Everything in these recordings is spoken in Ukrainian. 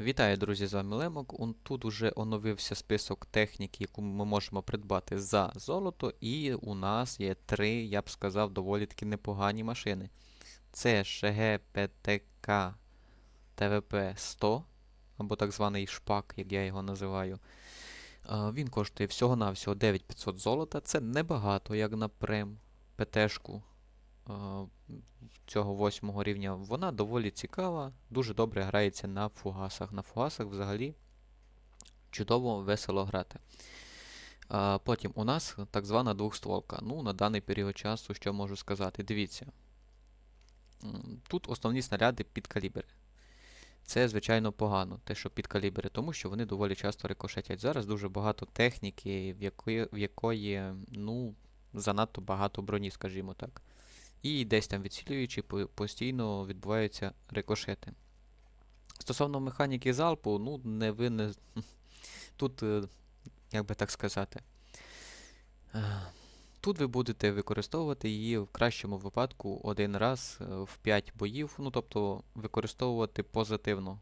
Вітаю, друзі, з вами Лемок. Тут уже оновився список техніки, яку ми можемо придбати за золото, і у нас є три, я б сказав, доволі таки непогані машини. Це ШГ ПТК ТВП 100, або так званий шпак, як я його називаю. Він коштує всього-навсього 9500 золота. Це небагато, як на прем ПТшку цього восьмого рівня. Вона доволі цікава, дуже добре грається на фугасах. На фугасах взагалі чудово весело грати. Потім у нас так звана двохстволка. Ну, на даний період часу, що можу сказати? Дивіться. Тут основні снаряди під калібри. Це, звичайно, погано, те, що під калібри, тому що вони доволі часто рикошетять. Зараз дуже багато техніки, в якої, в якої ну, занадто багато броні, скажімо так. І десь там відсілюючи, постійно відбуваються рикошети. Стосовно механіки залпу, ну, не ви не. Тут, е, як би так сказати. е, Тут ви будете використовувати її в кращому випадку один раз е, в 5 боїв, ну тобто використовувати позитивно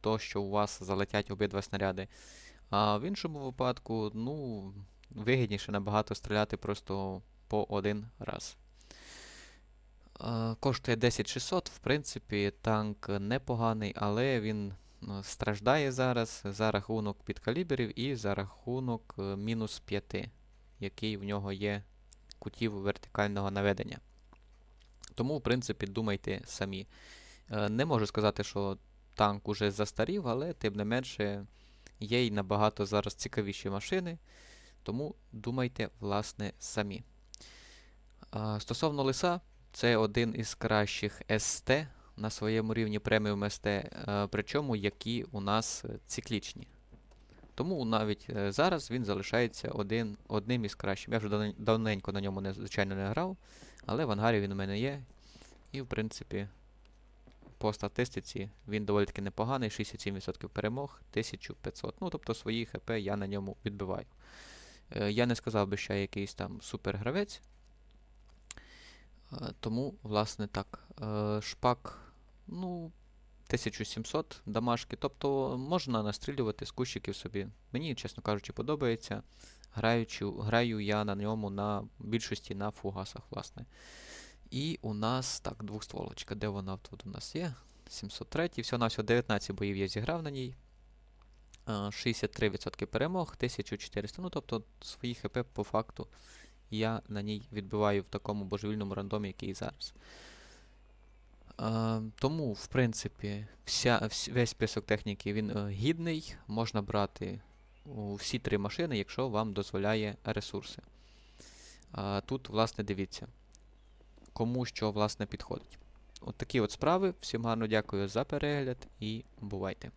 то, що у вас залетять обидва снаряди. А в іншому випадку, ну, вигідніше набагато стріляти просто по один раз. Коштує 10600, в принципі, танк непоганий, але він е, страждає зараз за рахунок підкаліберів і за рахунок е, мінус 5, який в нього є кутів вертикального наведення. Тому, в принципі, думайте самі. Е, Не можу сказати, що танк уже застарів, але тим не менше є й набагато зараз цікавіші машини. Тому думайте, власне, самі. Стосовно лиса, це один із кращих СТ на своєму рівні преміум СТ, е, причому які у нас циклічні. Тому навіть е, зараз він залишається один, одним із кращих. Я вже давненько на ньому не, звичайно не грав, але в ангарі він у мене є. І, в принципі, по статистиці він доволі таки непоганий, 67% перемог, 1500. Ну, тобто свої ХП я на ньому відбиваю. Е, Я не сказав би, що я якийсь там супергравець. Е, Тому, власне, так. Е, Шпак, ну, 1700 дамашки. Тобто можна настрілювати з кущиків собі. Мені, чесно кажучи, подобається. Граючи, граю я на ньому на більшості на фугасах, власне. І у нас, так, двохстволочка, де вона тут у нас є? 703. Всього на всього 19 боїв я зіграв на ній. Е, 63% перемог, 1400. Ну, тобто свої ХП по факту я на ній відбиваю в такому божевільному рандомі, який зараз. Е, тому, в принципі, вся, весь список техніки він е, гідний. Можна брати у всі три машини, якщо вам дозволяє ресурси. Е, тут, власне, дивіться, кому що власне підходить. От такі от справи. Всім гарно дякую за перегляд і бувайте.